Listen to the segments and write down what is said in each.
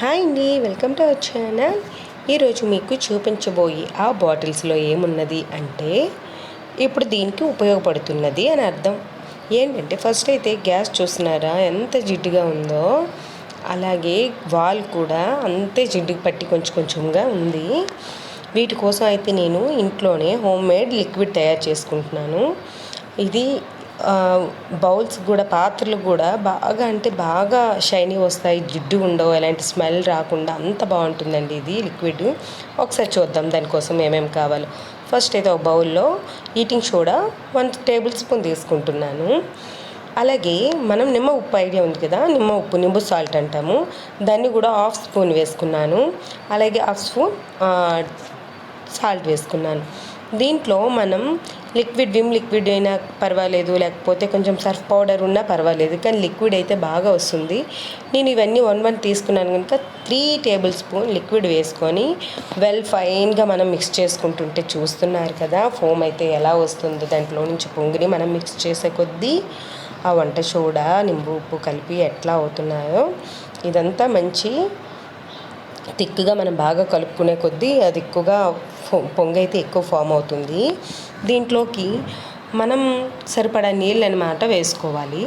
Hi అండి welcome to our channel. ఈరోజు మీకు చూపించబోయి ఆ బాటిల్స్లో ఏమున్నది అంటే ఇప్పుడు దీనికి ఉపయోగపడుతున్నది అని అర్థం. ఏంటంటే ఫస్ట్ అయితే గ్యాస్ చూస్తున్నారా? ఎంత జిడ్డుగా ఉందో అలాగే వాల్ కూడా అంతే జిడ్డుకి పట్టి కొంచెం కొంచెంగా ఉంది. వీటి కోసం అయితే నేను ఇంట్లోనే హోమ్ మేడ్ లిక్విడ్ తయారు చేసుకుంటున్నాను. ఇది బౌల్స్ కూడా పాత్రలు కూడా బాగా అంటే బాగా షైనీ వస్తాయి జిడ్డు ఉండవు ఎలాంటి స్మెల్ రాకుండా అంత బాగుంటుందండి ఇది లిక్విడ్. ఒకసారి చూద్దాం దానికోసం ఏమేమి కావాలో. ఫస్ట్ అయితే ఒక బౌల్లో eating soda one table spoon తీసుకుంటున్నాను. అలాగే మనం నిమ్మ ఉప్పు ఐడియా ఉంది కదా నిమ్మ ఉప్పు నింబు సాల్ట్ అంటాము. దాన్ని కూడా హాఫ్ స్పూన్ వేసుకున్నాను. అలాగే హాఫ్ స్పూన్ సాల్ట్ వేసుకున్నాను. దీంట్లో మనం లిక్విడ్ విమ్ లిక్విడ్ అయినా పర్వాలేదు లేకపోతే కొంచెం సర్ఫ్ పౌడర్ ఉన్నా పర్వాలేదు కానీ లిక్విడ్ అయితే బాగా వస్తుంది. నేను ఇవన్నీ వన్ వన్ తీసుకున్నాను కనుక త్రీ టేబుల్ స్పూన్ లిక్విడ్ వేసుకొని వెల్ ఫైన్గా మనం మిక్స్ చేసుకుంటుంటే చూస్తున్నారు కదా ఫోమ్ అయితే ఎలా వస్తుందో దాంట్లో నుంచి పొంగిని మనం మిక్స్ చేసే కొద్దీ ఆ వంట సోడా నింబు ఉప్పు కలిపి ఎట్లా అవుతున్నాయో ఇదంతా మంచి తిక్కుగా మనం బాగా కలుపుకునే కొద్దీ అది ఎక్కువగా పొంగైతే అయితే ఎక్కువ ఫామ్ అవుతుంది. దీంట్లోకి మనం సరిపడా నీళ్ళు అనమాట వేసుకోవాలి.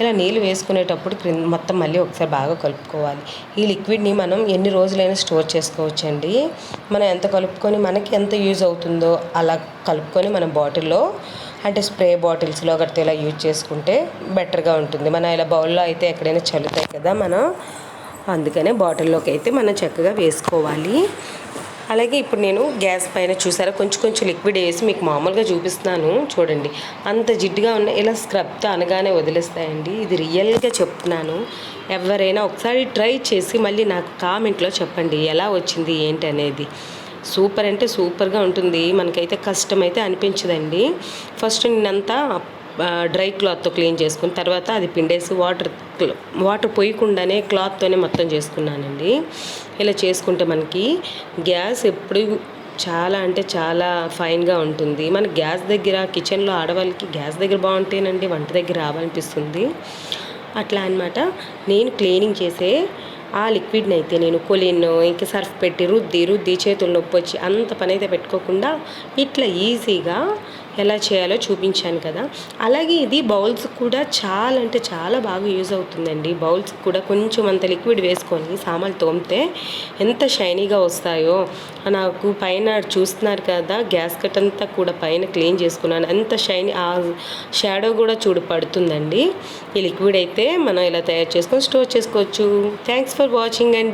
ఇలా నీళ్ళు వేసుకునేటప్పుడు క్రింద మొత్తం మళ్ళీ ఒకసారి బాగా కలుపుకోవాలి. ఈ లిక్విడ్ని మనం ఎన్ని రోజులైనా స్టోర్ చేసుకోవచ్చండి. మనం ఎంత కలుపుకొని మనకి ఎంత యూజ్ అవుతుందో అలా కలుపుకొని మనం బాటిల్లో అంటే స్ప్రే బాటిల్స్లో గట్రా ఇలా యూజ్ చేసుకుంటే బెటర్గా ఉంటుంది. మన ఇలా బౌల్లో అయితే ఎక్కడైనా చల్లుతాయి కదా మనం. అందుకనే బాటిల్లోకి అయితే మనం చక్కగా వేసుకోవాలి. అలాగే ఇప్పుడు నేను గ్యాస్ పైన చూసారా కొంచెం కొంచెం లిక్విడ్ వేసి మీకు మామూలుగా చూపిస్తున్నాను. చూడండి అంత జిడ్డుగా ఉన్న ఇలా స్క్రబ్తో అనగానే వదిలేస్తాయండి. ఇది రియల్గా చెప్తున్నాను. ఎవరైనా ఒకసారి ట్రై చేసి మళ్ళీ నాకు కామెంట్లో చెప్పండి ఎలా వచ్చింది ఏంటి అనేది. సూపర్ అంటే సూపర్గా ఉంటుంది. మనకైతే కష్టమైతే అనిపించదండి. ఫస్ట్ నేనంతా డ్రై క్లాత్తో క్లీన్ చేసుకుని తర్వాత అది పిండేసి వాటర్ వాటర్ పోయకుండానే క్లాత్తోనే మొత్తం చేసుకున్నానండి. ఇలా చేసుకుంటే మనకి గ్యాస్ ఎప్పుడు చాలా అంటే చాలా ఫైన్గా ఉంటుంది. మన గ్యాస్ దగ్గర కిచెన్లో ఆడవాళ్ళకి గ్యాస్ దగ్గర బాగుంటేనండి వంట దగ్గర రావాలనిపిస్తుంది అట్లా అనమాట నేను క్లీనింగ్ చేసే ఆ లిక్విడ్ని అయితే నేను కొలిన్ ఇంకా సర్ఫ్ పెట్టి రుద్ది రుద్ది చేతులు నొప్పి వచ్చి అంత పని అయితే పెట్టుకోకుండా ఇట్లా ఈజీగా ఎలా చేయాలో చూపించాను కదా. అలాగే ఇది బౌల్స్ కూడా చాలా అంటే చాలా బాగా యూజ్ అవుతుందండి. బౌల్స్ కూడా కొంచెం అంత లిక్విడ్ వేసుకొని సామాన్లు తోమితే ఎంత షైనీగా వస్తాయో. నాకు పైన చూస్తున్నారు కదా గ్యాస్ కట్ అంతా కూడా పైన క్లీన్ చేసుకున్నాను. ఎంత షైనీ ఆ షాడో కూడా చూడు పడుతుందండి. ఈ లిక్విడ్ అయితే మనం ఇలా తయారు చేసుకొని స్టోర్ చేసుకోవచ్చు. థ్యాంక్స్ ఫర్ వాచింగ్ అండి.